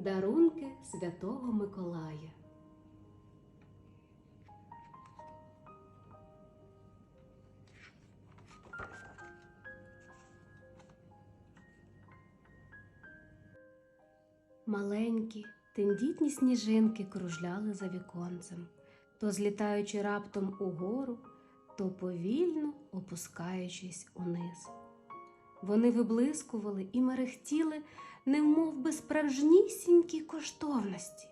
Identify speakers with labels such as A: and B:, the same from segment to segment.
A: Дарунки Святого Миколая. Маленькі, тендітні сніжинки кружляли за віконцем, то злітаючи раптом угору, то повільно опускаючись униз. Вони виблискували і мерехтіли, немов би справжнісінькі коштовності.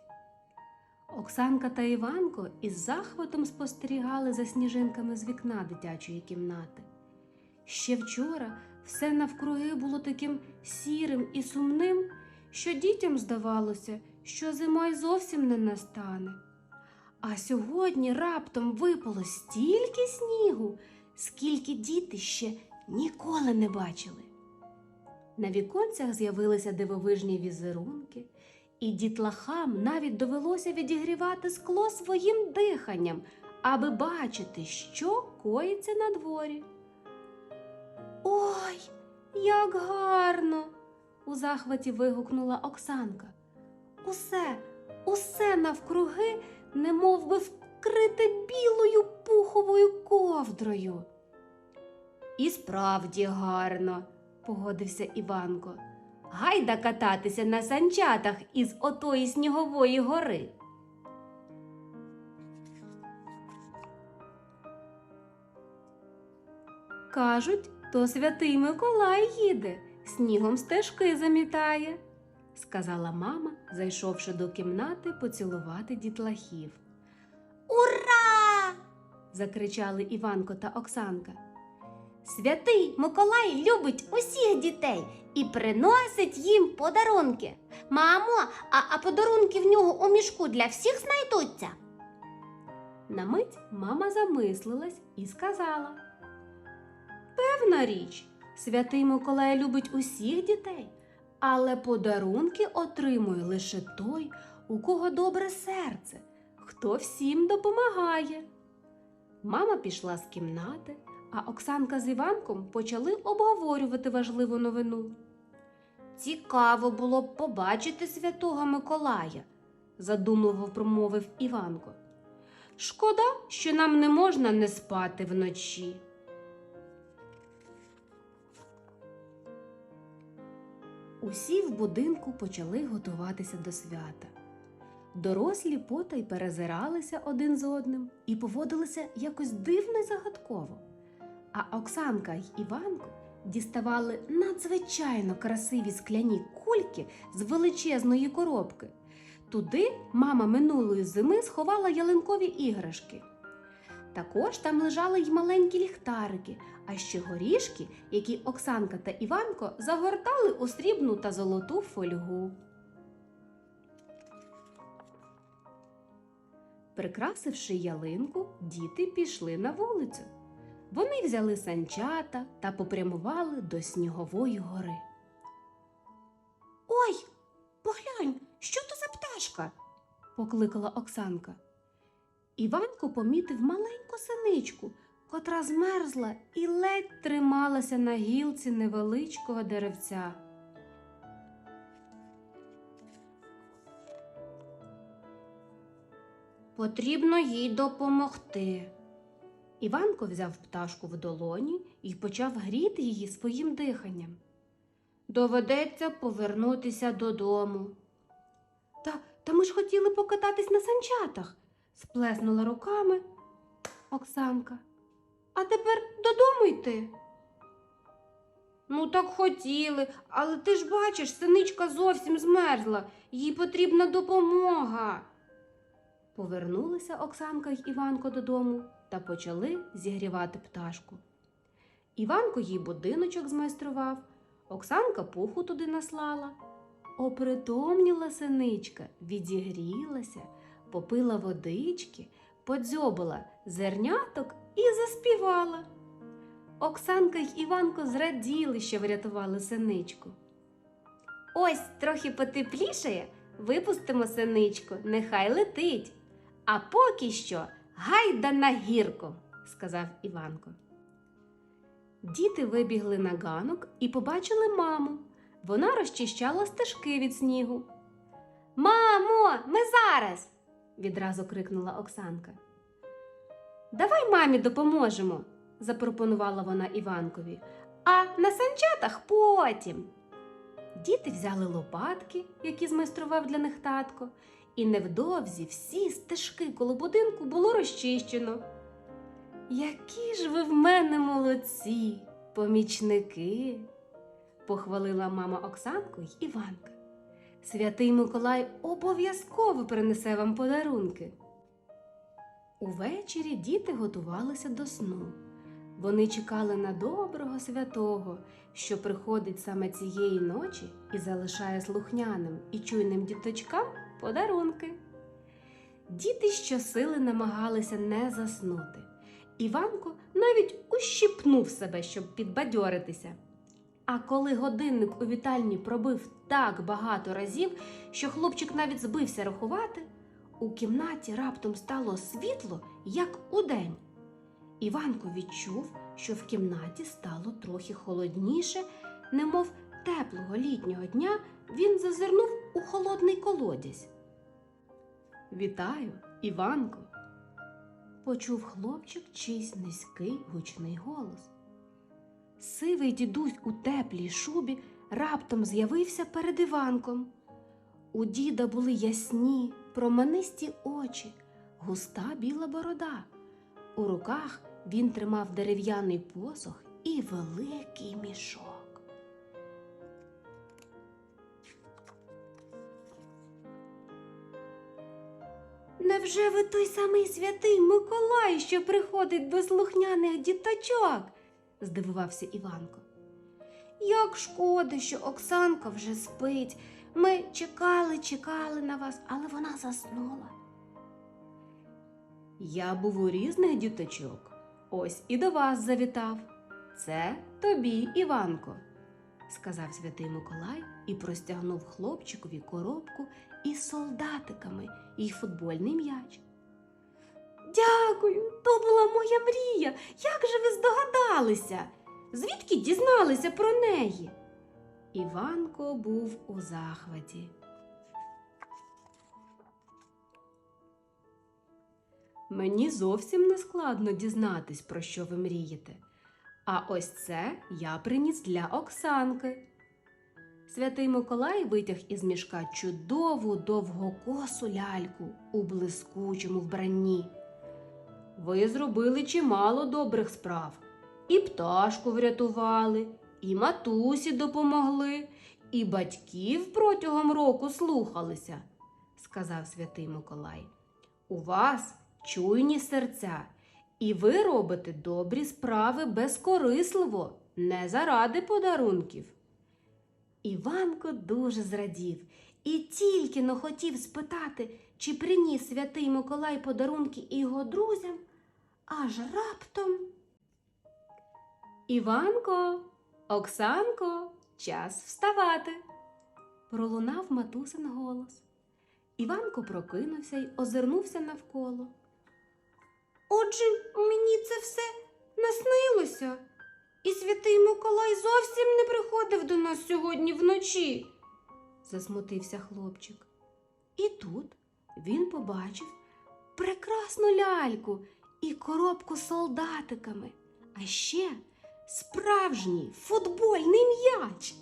A: Оксанка та Іванко із захватом спостерігали за сніжинками з вікна дитячої кімнати. Ще вчора все навкруги було таким сірим і сумним, що дітям здавалося, що зима й зовсім не настане. А сьогодні раптом випало стільки снігу, скільки діти ще ніколи не бачили. На віконцях з'явилися дивовижні візерунки, і дітлахам навіть довелося відігрівати скло своїм диханням, аби бачити, що коїться на дворі. Ой, як гарно! у захваті вигукнула Оксанка. Усе, усе навкруги, немов би вкрите білою пуховою ковдрою. І справді гарно, погодився Іванко. Гайда кататися на санчатах із отої снігової гори. Кажуть, то святий Миколай їде, снігом стежки замітає, сказала мама, зайшовши до кімнати поцілувати дітлахів.
B: Ура!
A: закричали Іванко та Оксанка.
B: Святий Миколай любить усіх дітей і приносить їм подарунки. Мамо, а, а подарунки в нього у мішку для всіх знайдуться.
A: На мить мама замислилась і сказала: Певна річ, святий Миколай любить усіх дітей, але подарунки отримує лише той, у кого добре серце, хто всім допомагає. Мама пішла з кімнати, а Оксанка з Іванком почали обговорювати важливу новину.
B: Цікаво було б побачити святого Миколая.
A: задумливо промовив Іванко. Шкода, що нам не можна не спати вночі. Усі в будинку почали готуватися до свята. Дорослі потай перезиралися один з одним і поводилися якось дивно й загадково. А Оксанка й Іванко діставали надзвичайно красиві скляні кульки з величезної коробки. Туди мама минулої зими сховала ялинкові іграшки. Також там лежали й маленькі ліхтарики, а ще горішки, які Оксанка та Іванко загортали у срібну та золоту фольгу. Прикрасивши ялинку, діти пішли на вулицю. Вони взяли санчата та попрямували до снігової гори.
B: Ой, поглянь, що то за пташка?
A: покликала Оксанка. Іванко помітив маленьку синичку, котра змерзла і ледь трималася на гілці невеличкого деревця.
B: Потрібно їй допомогти.
A: Іванко взяв пташку в долоні і почав гріти її своїм диханням.
B: Доведеться повернутися додому.
A: Та, та ми ж хотіли покататись на санчатах, сплеснула руками Оксанка. А тепер додому йти.
B: Ну, так хотіли, але ти ж бачиш, синичка зовсім змерзла, їй потрібна допомога.
A: Повернулися Оксанка й Іванко додому та почали зігрівати пташку. Іванко їй будиночок змайстрував, Оксанка пуху туди наслала. Опритомніла синичка, відігрілася, попила водички, подзьобила зерняток і заспівала. Оксанка й Іванко зраділи, що врятували синичку.
B: Ось трохи потеплішає, випустимо синичку, нехай летить. А поки що гайда на гірку.
A: сказав Іванко. Діти вибігли на ганок і побачили маму. Вона розчищала стежки від снігу. Мамо, ми зараз. відразу крикнула Оксанка. Давай мамі допоможемо, запропонувала вона Іванкові, а на санчатах потім. Діти взяли лопатки, які змайстрував для них татко, і невдовзі всі стежки коло будинку було розчищено. Які ж ви в мене молодці, помічники, похвалила мама Оксанку й Іванка. Святий Миколай обов'язково принесе вам подарунки. Увечері діти готувалися до сну. Вони чекали на доброго святого, що приходить саме цієї ночі і залишає слухняним і чуйним діточкам подарунки. Діти щосили намагалися не заснути. Іванко навіть ущипнув себе, щоб підбадьоритися. А коли годинник у вітальні пробив так багато разів, що хлопчик навіть збився рахувати, у кімнаті раптом стало світло, як удень. Іванко відчув, що в кімнаті стало трохи холодніше, немов теплого літнього дня він зазирнув у холодний колодязь. Вітаю, Іванко, почув хлопчик чийсь низький гучний голос. Сивий дідусь у теплій шубі раптом з'явився перед Іванком. У діда були ясні, променисті очі, густа біла борода. У руках він тримав дерев'яний посох і великий мішок. Невже ви той самий святий Миколай, що приходить до слухняних діточок? здивувався Іванко. Як шкода, що Оксанка вже спить. Ми чекали, чекали на вас, але вона заснула. Я був у різних діточок. Ось і до вас завітав. Це тобі, Іванко, сказав святий Миколай і простягнув хлопчикові коробку із солдатиками і футбольний м'яч. Дякую, то була моя мрія. Як же ви здогадалися? Звідки дізналися про неї? Іванко був у захваті. Мені зовсім не складно дізнатись, про що ви мрієте. А ось це я приніс для Оксанки. Святий Миколай витяг із мішка чудову довгокосу ляльку у блискучому вбранні. Ви зробили чимало добрих справ. І пташку врятували, і матусі допомогли, і батьків протягом року слухалися, сказав святий Миколай. У вас чуйні серця, і ви робите добрі справи безкорисливо, не заради подарунків. Іванко дуже зрадів і тільки но хотів спитати, чи приніс святий Миколай подарунки його друзям, аж раптом. Іванко, Оксанко, час вставати. Пролунав матусин голос. Іванко прокинувся й озирнувся навколо. Отже, мені це все наснилося, і святий Миколай зовсім не приходив до нас сьогодні вночі, засмутився хлопчик. І тут він побачив прекрасну ляльку і коробку з солдатиками, а ще справжній футбольний м'яч.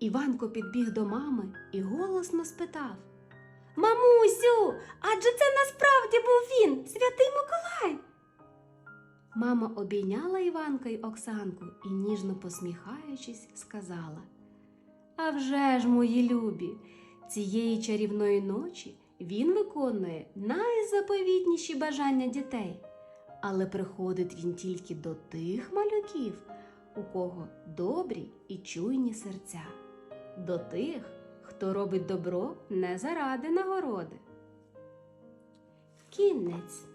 A: Іванко підбіг до мами і голосно спитав Мамусю, адже це насправді був він, святий Миколай. Мама обійняла Іванка й Оксанку і, ніжно посміхаючись, сказала А вже ж, мої любі, цієї чарівної ночі він виконує найзаповітніші бажання дітей, але приходить він тільки до тих малюків, у кого добрі і чуйні серця, до тих, хто робить добро не заради нагороди. Кінець.